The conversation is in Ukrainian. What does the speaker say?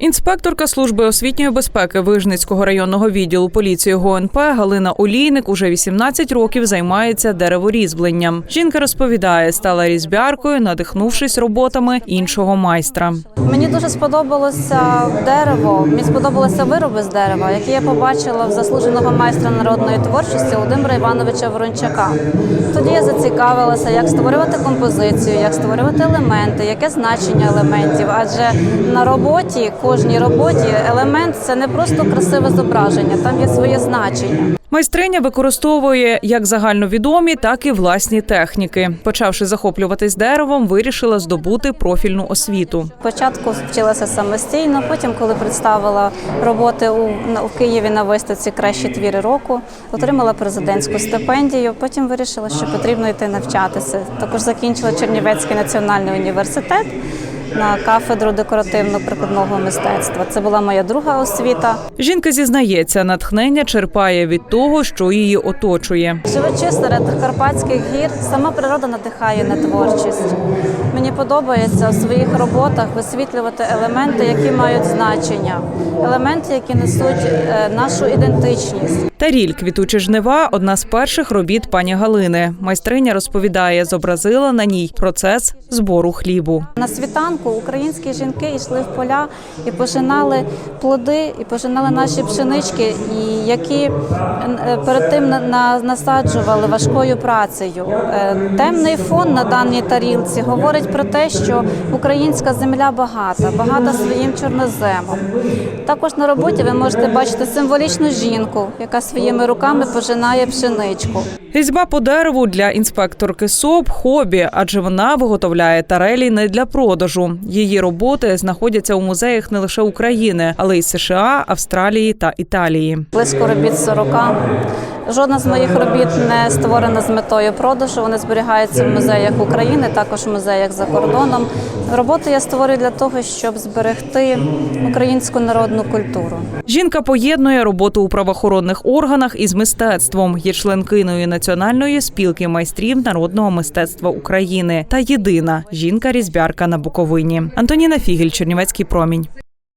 Інспекторка служби освітньої безпеки Вижницького районного відділу поліції ГУНП Галина Олійник уже 18 років займається дереворізьбленням. Жінка розповідає, стала різьбяркою, надихнувшись роботами іншого майстра. Мені дуже сподобалося дерево. Мені сподобалися вироби з дерева, які я побачила в заслуженого майстра народної творчості Володимира Івановича Ворончака. Тоді я зацікавилася, як створювати композицію, як створювати елементи, яке значення елементів. Адже на роботі, кожній роботі, елемент це не просто красиве зображення, там є своє значення. Майстриня використовує як загальновідомі, так і власні техніки. Почавши захоплюватись деревом, вирішила здобути профільну освіту. Спочатку вчилася самостійно, потім, коли представила роботи у в Києві на виставці Кращі твіри року, отримала президентську стипендію. Потім вирішила, що потрібно йти навчатися. Також закінчила Чернівецький національний університет на кафедру декоративно-прикладного мистецтва. Це була моя друга освіта. Жінка зізнається, натхнення черпає від того, що її оточує. Живучи серед Карпатських гір, сама природа надихає на творчість. Мені подобається в своїх роботах висвітлювати елементи, які мають значення, елементи, які несуть е, нашу ідентичність. Таріль квітучі жнива одна з перших робіт пані Галини. Майстриня розповідає, зобразила на ній процес збору хлібу. На світанку українські жінки йшли в поля і пожинали плоди, і пожинали наші пшенички, і які е, перед тим на- на- насаджували важкою працею. Е, Темний фон на даній тарілці говорить про те, що українська земля багата, багата своїм чорноземом. Також на роботі ви можете бачити символічну жінку, яка своїми руками пожинає пшеничку. Різьба по дереву для інспекторки СОП хобі, адже вона виготовляє тарелі не для продажу. Її роботи знаходяться у музеях не лише України, але й США, Австралії та Італії. близько робіт 40. Жодна з моїх робіт не створена з метою продажу. Вони зберігаються в музеях України, також в музеях за кордоном. Роботи я створюю для того, щоб зберегти українську народну культуру. Жінка поєднує роботу у правоохоронних органах із мистецтвом. Є членкиною національної спілки майстрів народного мистецтва України та єдина жінка-різьбярка на Буковині. Антоніна Фігель, Чернівецький промінь.